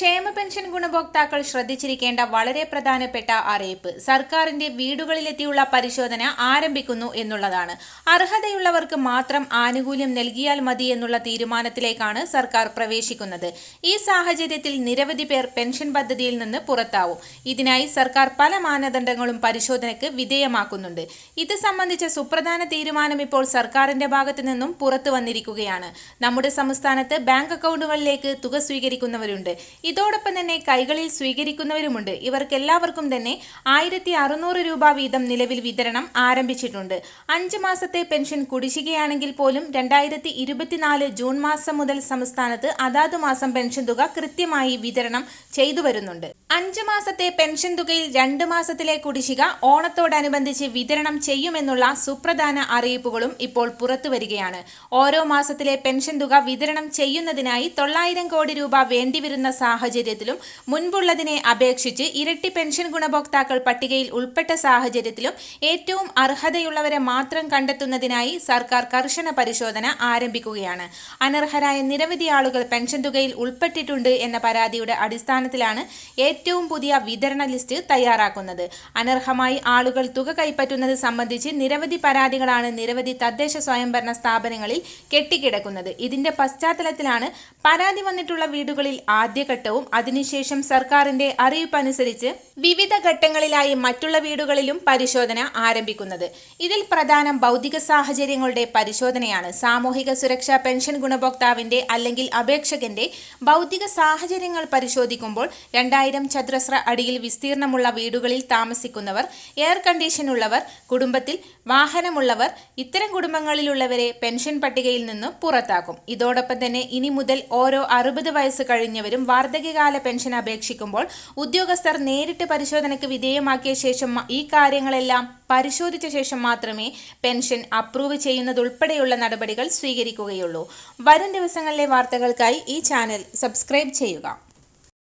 ക്ഷേമ പെൻഷൻ ഗുണഭോക്താക്കൾ ശ്രദ്ധിച്ചിരിക്കേണ്ട വളരെ പ്രധാനപ്പെട്ട അറിയിപ്പ്. സർക്കാരിന്റെ വീടുകളിലെത്തിയുള്ള പരിശോധന ആരംഭിക്കുന്നു എന്നുള്ളതാണ്. അർഹതയുള്ളവർക്ക് മാത്രം ആനുകൂല്യം നൽകിയാൽ മതി എന്നുള്ള തീരുമാനത്തിലേക്കാണ് സർക്കാർ പ്രവേശിക്കുന്നത്. ഈ സാഹചര്യത്തിൽ നിരവധി പേർ പെൻഷൻ പദ്ധതിയിൽ നിന്ന് പുറത്താവും. ഇതിനായി സർക്കാർ പല മാനദണ്ഡങ്ങളും പരിശോധനയ്ക്ക് വിധേയമാക്കുന്നുണ്ട്. ഇത് സംബന്ധിച്ച സുപ്രധാന തീരുമാനം ഇപ്പോൾ സർക്കാരിന്റെ ഭാഗത്തു നിന്നും പുറത്തു വന്നിരിക്കുകയാണ്. നമ്മുടെ സംസ്ഥാനത്ത് ബാങ്ക് അക്കൗണ്ടുകളിലേക്ക് തുക സ്വീകരിക്കുന്നവരുണ്ട്. ഇതോടൊപ്പം തന്നെ കൈകളിൽ സ്വീകരിക്കുന്നവരുമുണ്ട്. ഇവർക്കെല്ലാവർക്കും തന്നെ ആയിരത്തി അറുന്നൂറ് രൂപ വീതം നിലവിൽ വിതരണം ആരംഭിച്ചിട്ടുണ്ട്. അഞ്ച് മാസത്തെ പെൻഷൻ കുടിശ്ശികയാണെങ്കിൽ പോലും രണ്ടായിരത്തി ഇരുപത്തിനാല് ജൂൺ മാസം മുതൽ സംസ്ഥാനത്ത് അതാത് മാസം പെൻഷൻ തുക കൃത്യമായി വിതരണം ചെയ്തു വരുന്നുണ്ട്. അഞ്ച് മാസത്തെ പെൻഷൻ തുകയിൽ രണ്ട് മാസത്തിലെ കുടിശ്ശിക ഓണത്തോടനുബന്ധിച്ച് വിതരണം ചെയ്യുമെന്നുള്ള സുപ്രധാന അറിയിപ്പുകളും ഇപ്പോൾ പുറത്തു വരികയാണ്. ഓരോ മാസത്തിലെ പെൻഷൻ തുക വിതരണം ചെയ്യുന്നതിനായി തൊള്ളായിരം കോടി രൂപ വേണ്ടിവരുന്ന സാഹചര്യത്തിലും മുൻപുള്ളതിനെ അപേക്ഷിച്ച് ഇരട്ടി പെൻഷൻ ഗുണഭോക്താക്കൾ പട്ടികയിൽ ഉൾപ്പെട്ട സാഹചര്യത്തിലും ഏറ്റവും അർഹതയുള്ളവരെ മാത്രം കണ്ടെത്തുന്നതിനായി സർക്കാർ കർശന പരിശോധന ആരംഭിക്കുകയാണ്. അനർഹരായ നിരവധി ആളുകൾ പെൻഷൻ തുകയിൽ ഉൾപ്പെട്ടിട്ടുണ്ട് എന്ന പരാതിയുടെ അടിസ്ഥാനത്തിലാണ് ഏറ്റവും പുതിയ വിതരണ ലിസ്റ്റ് തയ്യാറാക്കുന്നത്. അനർഹമായി ആളുകൾ തുക കൈപ്പറ്റുന്നത് സംബന്ധിച്ച് നിരവധി പരാതികളാണ് നിരവധി തദ്ദേശ സ്വയംഭരണ സ്ഥാപനങ്ങളിൽ കെട്ടിക്കിടക്കുന്നത്. ഇതിന്റെ പശ്ചാത്തലത്തിലാണ് പരാതി വന്നിട്ടുള്ള വീടുകളിൽ ആദ്യഘട്ടവും അതിനുശേഷം സർക്കാരിന്റെ അറിയിപ്പനുസരിച്ച് വിവിധ ഘട്ടങ്ങളിലായി മറ്റുള്ള വീടുകളിലും പരിശോധന ആരംഭിക്കുന്നത്. ഇതിൽ പ്രധാനം ഭൗതിക സാഹചര്യങ്ങളുടെ പരിശോധനയാണ്. സാമൂഹിക സുരക്ഷാ പെൻഷൻ ഗുണഭോക്താവിന്റെ അല്ലെങ്കിൽ അപേക്ഷകന്റെ ഭൗതിക സാഹചര്യങ്ങൾ പരിശോധിക്കുമ്പോൾ രണ്ടായിരം ചതുരശ്ര അടിയിൽ വിസ്തീർണമുള്ള വീടുകളിൽ താമസിക്കുന്നവർ എയർ കണ്ടീഷൻ ഉള്ളവർ കുടുംബത്തിൽ വാഹനമുള്ളവർ ഇത്തരം കുടുംബങ്ങളിലുള്ളവരെ പെൻഷൻ പട്ടികയിൽ നിന്ന് പുറത്താക്കും. ഇതോടൊപ്പം തന്നെ ഇനി മുതൽ ഓരോ അറുപത് വയസ്സ് കഴിഞ്ഞവരും വാർദ്ധക്യകാല പെൻഷൻ അപേക്ഷിക്കുമ്പോൾ ഉദ്യോഗസ്ഥർ നേരിട്ട് പരിശോധനയ്ക്ക് വിധേയമാക്കിയ ശേഷം ഈ കാര്യങ്ങളെല്ലാം പരിശോധിച്ച ശേഷം മാത്രമേ പെൻഷൻ അപ്രൂവ് ചെയ്യുന്നതുൾപ്പെടെയുള്ള നടപടികൾ സ്വീകരിക്കുകയുള്ളൂ. വരും ദിവസങ്ങളിലെ വാർത്തകൾക്കായി ഈ ചാനൽ സബ്സ്ക്രൈബ് ചെയ്യുക.